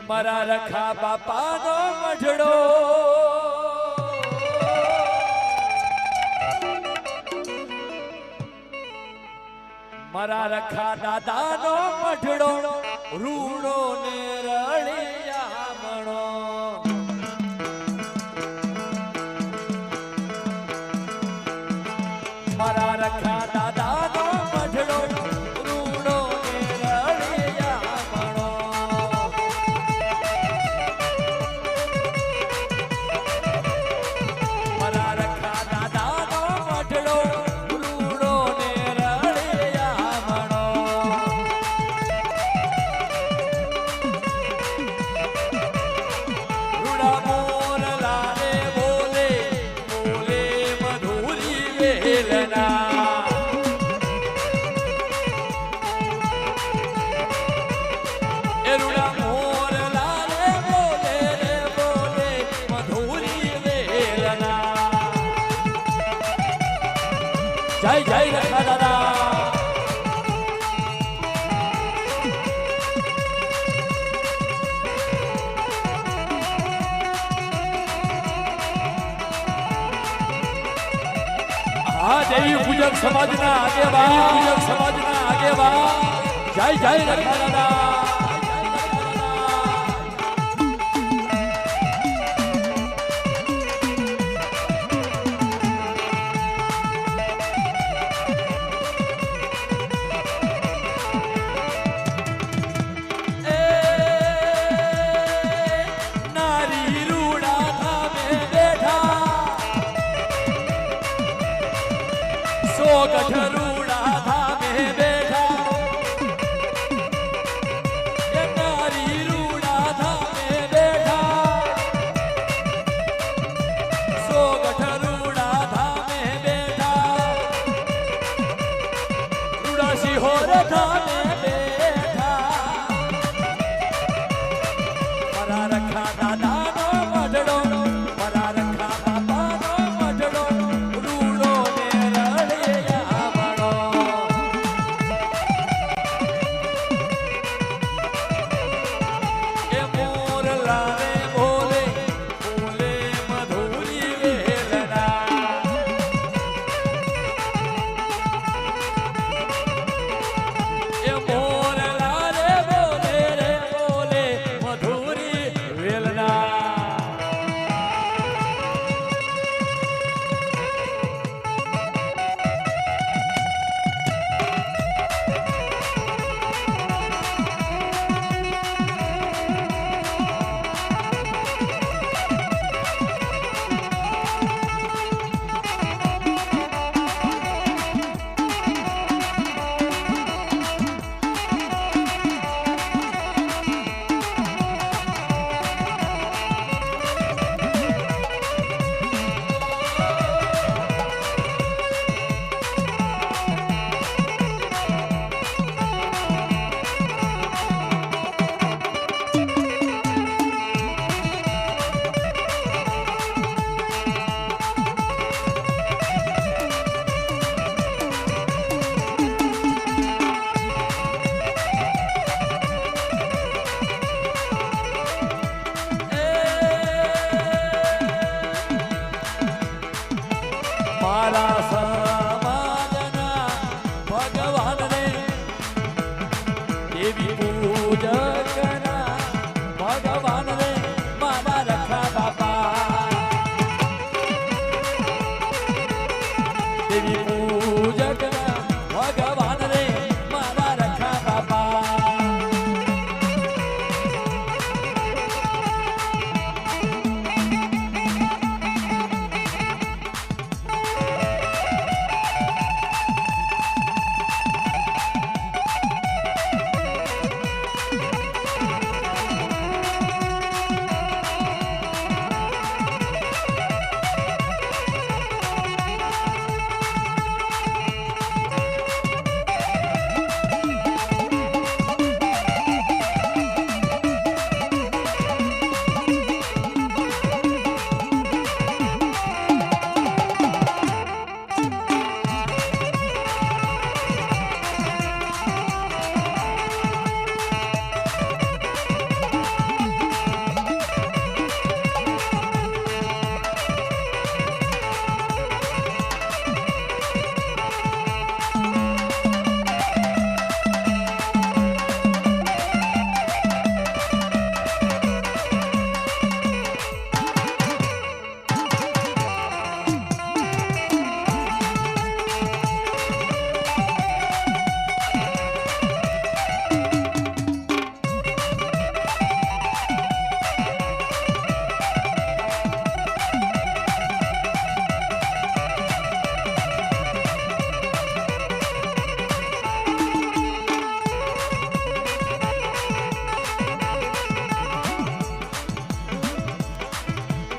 મારા રખા બાપાનો મઢડો. મારા રખા દાદાનો મઢડો રૂડો ને રળિયા જય જય રખા દાદા આ દેવી પૂજક સમાજના આગેવાન. પૂજક સમાજના આગેવાન જય જય રખા દાદા horata Soldier.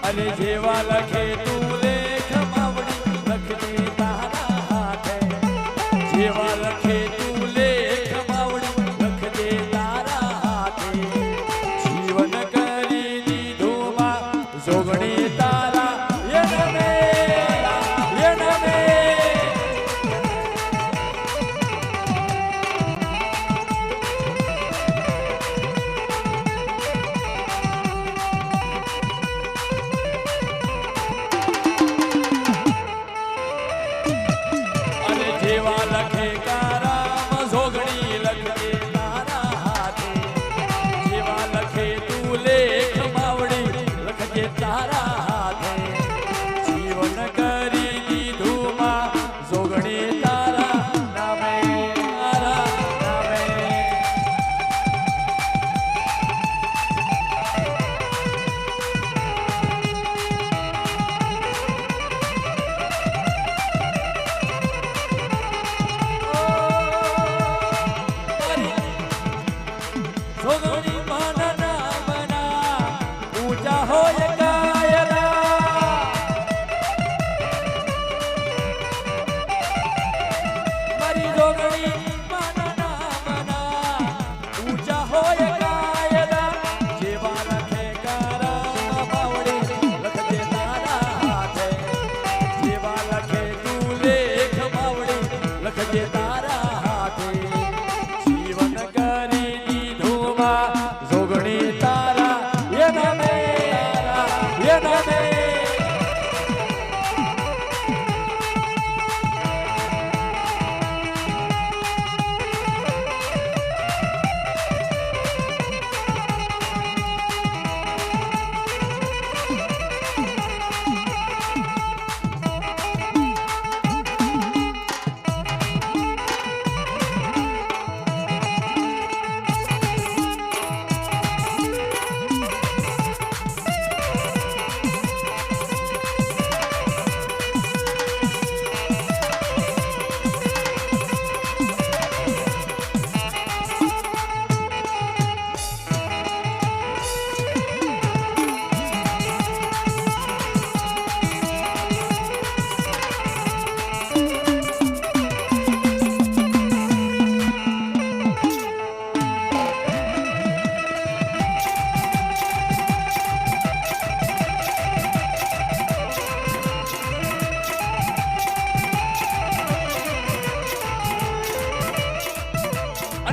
અને જેવા લખે તું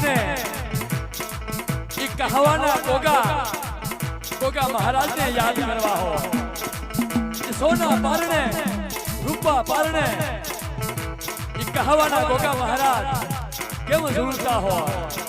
અને એ કહાવાના ગોગા. ગોગા મહારાજને યાદ કરવા હો. સોના પારણે, રૂપા પારણે એ કહાવાના ગોગા મહારાજ કેમ ઝૂલતા હોય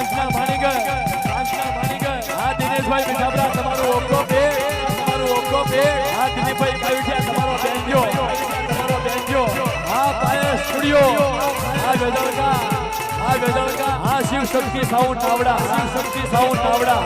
પાંચના ભાણીગર પાંચના ભાણીગર હા દિનેશભાઈ મિઠાબરા તમારો ઓકો પે તમારો ઓકો પે હા દિલીપભાઈ કવિઠિયા તમારો બેન્જો તમારો બેન્જો હા પાયલ સ્ટુડિયો, હા વેદળકા હા વેદળકા હા શિવ શક્તિ સાઉન્ડ, આવડા શિવ શક્તિ સાઉન્ડ, આવડા.